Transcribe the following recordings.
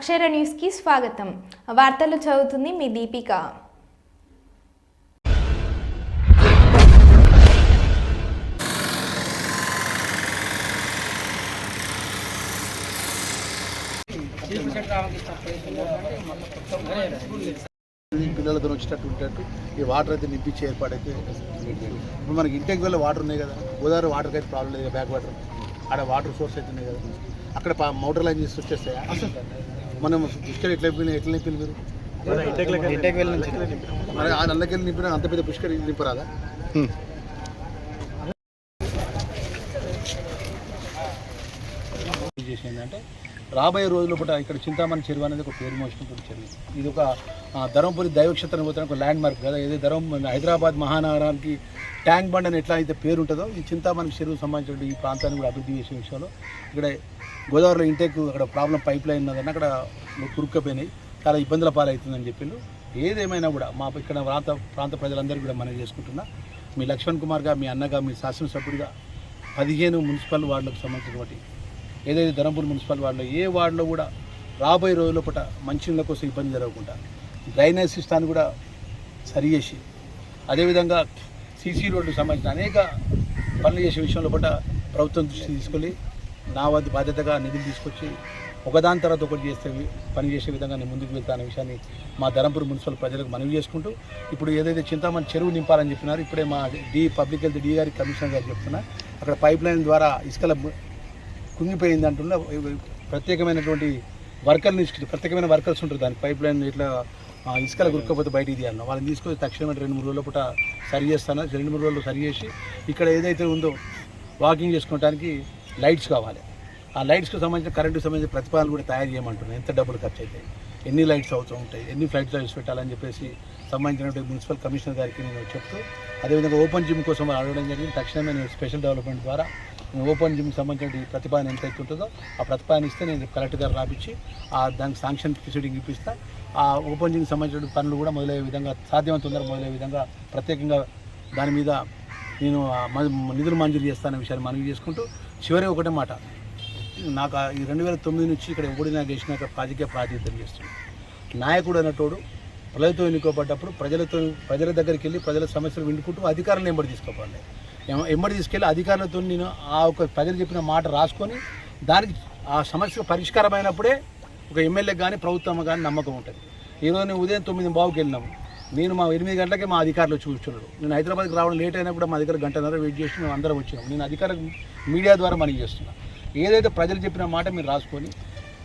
అక్షర న్యూస్కి స్వాగతం. వార్తలు చదువుతుంది మీ దీపిక. పిల్లలతో వచ్చేటట్టు ఉంటట్టు ఈ వాటర్ అయితే నింపించే ఏర్పాటైతే ఇప్పుడు మనకి ఇంటికి వెళ్ళి వాటర్ ఉన్నాయి కదా గోదావరి వాటర్కి అయితే ప్రాబ్లం లేదు బ్యాక్ వాటర్. ఆడ వాటర్ సోర్స్ అయితే ఉన్నాయి కదా. అక్కడ మోటార్ లైన్ చేసి వచ్చేస్తాయా? మనం పుష్కర్ ఎట్లా నింపిన ఎట్లా నింపిన మీరు? మరి ఆ నల్లకెళ్ళి నింపిన అంత పెద్ద పుష్కర్ నింపరాదా? చేసి ఏంటంటే రాబోయే రోజుల పూట ఇక్కడ చింతామణి చెరువు అనేది ఒక పేరు మోసుకుంటున్న చెరువు. ఇది ఒక ధర్మపురి దైవక్షేత్రం పోతున్న ఒక ల్యాండ్ మార్క్ కదా. ఇది ధర్మ హైదరాబాద్ మహానగరానికి ట్యాంక్ బండ్ అని ఎట్లా అయితే పేరు ఉంటుందో ఈ చింతామణి చెరువు సంబంధించిన ఈ ప్రాంతాన్ని కూడా అభివృద్ధి చేసే విషయంలో ఇక్కడ గోదావరిలో ఇంటేక్ అక్కడ ప్రాబ్లం పైప్ లైన్ ఉన్నదని అక్కడ కురుక్కపోయినాయి. చాలా ఇబ్బందుల పాలవుతుందని చెప్పిండు ఏదేమైనా కూడా మా ఇక్కడ ప్రాంత ప్రాంత ప్రజలందరికీ కూడా మనం చేసుకుంటున్నా. మీ లక్ష్మణ్ కుమార్గా మీ అన్నగా మీ శాసనసభ్యుడిగా పదిహేను మున్సిపల్ వార్డులకు సంబంధించినటువంటి ఏదైతే ధర్మపూర్ మున్సిపల్ వార్డులో ఏ వార్డులో కూడా రాబోయే రోజుల పూట మంచినీళ్ళ కోసం ఇబ్బంది జరగకుండా డ్రైనేజ్ సిస్టాన్ని కూడా సరి చేసి అదేవిధంగా సీసీ రోడ్డు సంబంధించిన అనేక పనులు చేసే విషయంలో కూడా ప్రభుత్వం దృష్టి తీసుకొని నా వద్ద బాధ్యతగా నిధులు తీసుకొచ్చి ఒకదాని తర్వాత ఒకటి చేస్తే పని చేసే విధంగా నేను ముందుకు వెళ్తాను విషయాన్ని మా ధర్మపురి మున్సిపల్ ప్రజలకు మనవి చేసుకుంటూ ఇప్పుడు ఏదైతే చింతామణి చెరువు నింపాలని చెప్పినారో ఇప్పుడే మా డి పబ్లిక్ హెల్త్ డి గారి కమిషనర్ గారు చెప్తున్నా అక్కడ పైప్ లైన్ ద్వారా ఇసుకల కుంగిపోయింది అంటున్న ప్రత్యేకమైనటువంటి వర్కర్ని ప్రత్యేకమైన వర్కర్స్ ఉంటారు దాని పైప్ లైన్ ఇట్లా ఇసుకల గురుకపోతే బయటికి తీయాలన్నా. వాళ్ళని తీసుకొని తక్షణమే రెండు మూడు రోజుల పూట సరి చేస్తాను. రెండు మూడు రోజులు సరి చేసి ఇక్కడ ఏదైతే ఉందో వాకింగ్ చేసుకోవడానికి లైట్స్ కావాలి. ఆ లైట్స్కి సంబంధించిన కరెంటుకి సంబంధించిన ప్రతిపాదనలు కూడా తయారు చేయమంటున్నాను ఎంత డబ్బులు ఖర్చు అవుతాయి? ఎన్ని లైట్స్ అవుతూ ఉంటాయి ఎన్ని ఫ్లైట్స్ లైట్స్ పెట్టాలని చెప్పేసి సంబంధించినటువంటి మున్సిపల్ కమిషనర్ గారికి నేను చెప్తూ అదేవిధంగా ఓపెన్ జిమ్ కోసం వాళ్ళు అడగడం జరిగింది. తక్షణమే నేను స్పెషల్ డెవలప్మెంట్ ద్వారా నేను ఓపెన్ జిమ్ సంబంధించిన ప్రతిపాదన ఎంత ఉంటుందో ఆ ప్రతిపాదన ఇస్తే నేను కలెక్టర్ గారు రాపించి ఆ దానికి శాంక్షన్ ప్రొసీడింగ్ ఇప్పిస్తా. ఆ ఓపెన్ జిమ్ సంబంధించిన పనులు కూడా మొదలయ్యే విధంగా సాధ్యమైన తొందర మొదలయ్యే విధంగా ప్రత్యేకంగా దాని మీద నేను మ- నిధులు మంజూరు చేస్తానే విషయాన్ని మనవి చేసుకుంటూ చివరి ఒకటే మాట నాకు ఈ రెండు వేల తొమ్మిది నుంచి ఇక్కడ ఓడి నాకు వేసినాక రాజకీయ ప్రాతినిధ్యం చేస్తుంది. నాయకుడు అన్నటోడు ప్రజలతో ఎన్నుకోబడ్డప్పుడు ప్రజలతో ప్రజల దగ్గరికి వెళ్ళి ప్రజల సమస్యలు వినుకుంటూ అధికారులను ఎంబడి తీసుకోవాలి. ఎంబడి తీసుకెళ్ళి అధికారులతో నేను ఆ ఒక ప్రజలు చెప్పిన మాట రాసుకొని దానికి ఆ సమస్య పరిష్కారమైనప్పుడే ఒక ఎమ్మెల్యే కానీ ప్రభుత్వం కానీ నమ్మకం ఉంటుంది. ఈరోజు నేను ఉదయం తొమ్మిది బావుకి వెళ్ళినాము. నేను మా ఎనిమిది గంటలకి మా అధికారులు వచ్చి కూర్చున్నాడు నేను హైదరాబాద్కి రావడం లేట్ అయినా కూడా మా దగ్గర గంటన్నర వెయిట్ చేసి మేము అందరం వచ్చినాం నేను అధికార మీడియా ద్వారా మనకి చేస్తున్నా. ఏదైతే ప్రజలు చెప్పిన మాట మీరు రాసుకొని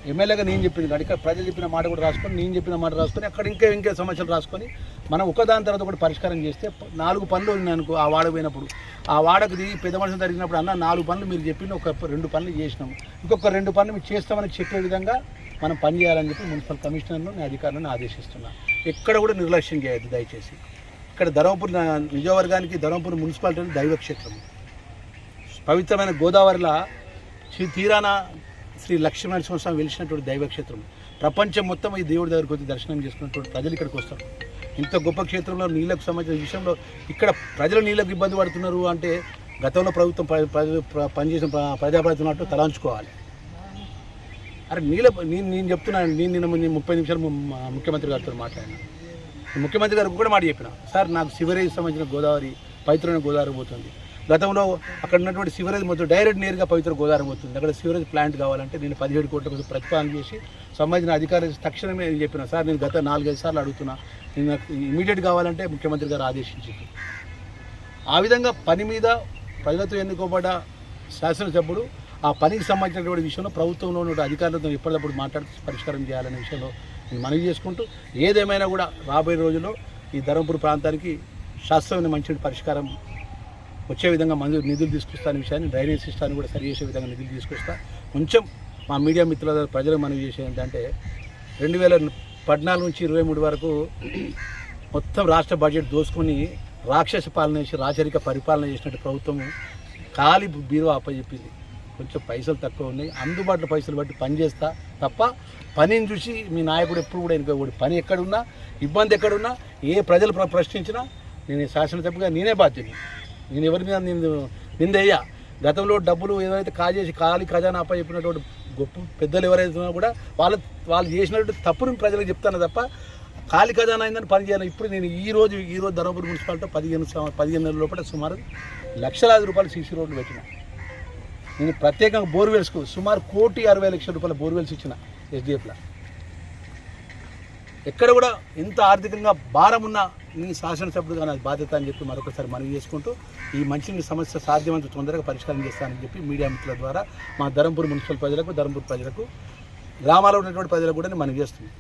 ఎమ్మెల్యేగా నేను చెప్పింది కాదు ఇక్కడ ప్రజలు చెప్పిన మాట కూడా రాసుకొని నేను చెప్పిన మాట రాసుకొని అక్కడ ఇంకా ఇంకా సమస్యలు రాసుకొని మనం ఒకదాని తర్వాత ఒకటి పరిష్కారం చేస్తే నాలుగు పనులు ఉన్నాయి అనుకో ఆ వాడ పోయినప్పుడు. ఆ వాడకు దిగి పెద్ద మనుషులు జరిగినప్పుడు అన్న నాలుగు పనులు మీరు చెప్పిన ఒక రెండు పనులు చేసినాము. ఇంకొక రెండు పనులు మీరు చేస్తామని చెప్పే విధంగా మనం పని చేయాలని చెప్పి మున్సిపల్ కమిషనర్ను అధికారులను ఆదేశిస్తున్నాను ఎక్కడ కూడా నిర్లక్ష్యం చేయొద్దు దయచేసి. ఇక్కడ ధర్మపురి నా- నియోజకవర్గానికి మున్సిపాలిటీ దైవక్షేత్రం పవిత్రమైన గోదావరిలో శ్రీ తీరాన శ్రీ లక్ష్మీనరసింహ స్వామి వెలిసినటువంటి దైవక్షేత్రం. ప్రపంచం మొత్తం ఈ దేవుడి దగ్గరికి వచ్చి దర్శనం చేసుకున్నటువంటి ప్రజలు ఇక్కడికి వస్తారు. ఇంత గొప్ప క్షేత్రంలో నీళ్ళకు సంబంధించిన విషయంలో ఇక్కడ ప్రజలు నీళ్ళకు ఇబ్బంది పడుతున్నారు అంటే గతంలో ప్రభుత్వం ప్ర- ప్రజలు పనిచేసిన ప్ర- ప్రజాప్రతినిధులు తలాంచుకోవాలి. అరే నీళ్ళ నేను నేను చెప్తున్నాను నేను నిన్న ముందు ముప్పై నిమిషాలు ముఖ్యమంత్రి గారితో మాట్లాడినా. ముఖ్యమంత్రి గారికి కూడా మాట చెప్పిన సార్ నాకు శివరేజ్ సంబంధించిన గోదావరి పవిత్రమైన గోదావరి పోతుంది. గతంలో అక్కడ ఉన్నటువంటి సివరేజ్ మొత్తం డైరెక్ట్ నేరుగా పవిత్ర గోదావరి పోతుంది అక్కడ సివరేజ్ ప్లాంట్ కావాలంటే నేను పదిహేడు కోట్ల కోసం ప్రతిపాదన చేసి సంబంధించిన అధికారులు తక్షణమే నేను చెప్పిన సార్ నేను గత నాలుగైదు సార్లు అడుగుతున్నా నేను నాకు ఇమీడియట్ కావాలంటే ముఖ్యమంత్రి గారు ఆదేశించింది. ఆ విధంగా పని మీద ప్రజలతో ఎన్నుకోబడ్డ శాసనసభ్యుడు ఆ పనికి సంబంధించినటువంటి విషయంలో ప్రభుత్వంలో ఉన్న అధికారులతో ఎప్పటికప్పుడు మాట్లాడి పరిష్కారం చేయాలనే విషయంలో నేను మనవి చేసుకుంటూ ఏదేమైనా కూడా రాబోయే రోజుల్లో ఈ ధర్మపురి ప్రాంతానికి శాస్త్రమైన మంచి పరిష్కారం వచ్చే విధంగా మంజూరు నిధులు తీసుకొస్తాను విషయాన్ని డ్రైనేజ్ సిస్టాన్ని కూడా సరి చేసే విధంగా నిధులు తీసుకొస్తా. కొంచెం మా మీడియా మిత్రుల ప్రజలు మనం మనవి చేసేది ఏంటంటే రెండు వేల పద్నాలుగు నుంచి ఇరవై మూడు వరకు మొత్తం రాష్ట్ర బడ్జెట్ దోసుకొని రాక్షస పాలన చేసి రాచరిక పరిపాలన చేసినట్టు ప్రభుత్వం ఖాళీ బీరువా అప్పచెప్పింది. కొంచెం పైసలు తక్కువ ఉన్నాయి. అందుబాటులో పైసలు బట్టి పని చేస్తా తప్ప పనిని చూసి మీ నాయకుడు ఎప్పుడు కూడా వెనుక పని ఎక్కడున్నా ఇబ్బంది ఎక్కడున్నా ఏ ప్రజలు ప్రశ్నించినా నేను శాసనసభ్యుగా నేనే బాధ్యుని నేను ఎవరి మీద నేను నిందయ్యా గతంలో డబ్బులు ఏదైతే కాజేసి ఖాళీ ఖజానా అప్ప చెప్పినటువంటి గొప్ప పెద్దలు ఎవరైతే ఉన్నా కూడా వాళ్ళు వాళ్ళు చేసినటువంటి తప్పును ప్రజలకు చెప్తాను తప్ప ఖాళీ ఖజానా అయిందని పనిచేయను ఇప్పుడు నేను ఈ రోజు ఈ రోజు ధర్మపురి మున్సిపాలిటీ పదిహేను పదిహేను నెలల లోపల సుమారు లక్షలాది రూపాయలు సీసీ రోడ్లు పెట్టిన. నేను ప్రత్యేకంగా బోర్వెల్స్కు సుమారు కోటి అరవై లక్షల రూపాయల బోర్వెల్స్ ఇచ్చిన ఎస్డిఎఫ్లో. ఎక్కడ కూడా ఎంత ఆర్థికంగా భారం ఉన్న నీ శాసనసభ్యుడుగా నా బాధ్యత అని చెప్పి మరొకసారి మనవి చేసుకుంటూ ఈ మంచినీటి సమస్య సాధ్యమంత తొందరగా పరిష్కారం చేస్తానని చెప్పి మీడియా మిత్రుల ద్వారా మా ధర్మపూర్ మున్సిపల్ ప్రజలకు ధర్మపూర్ ప్రజలకు గ్రామాల్లో ఉన్నటువంటి ప్రజలకు కూడా మనం మనవి చేస్తున్నాను.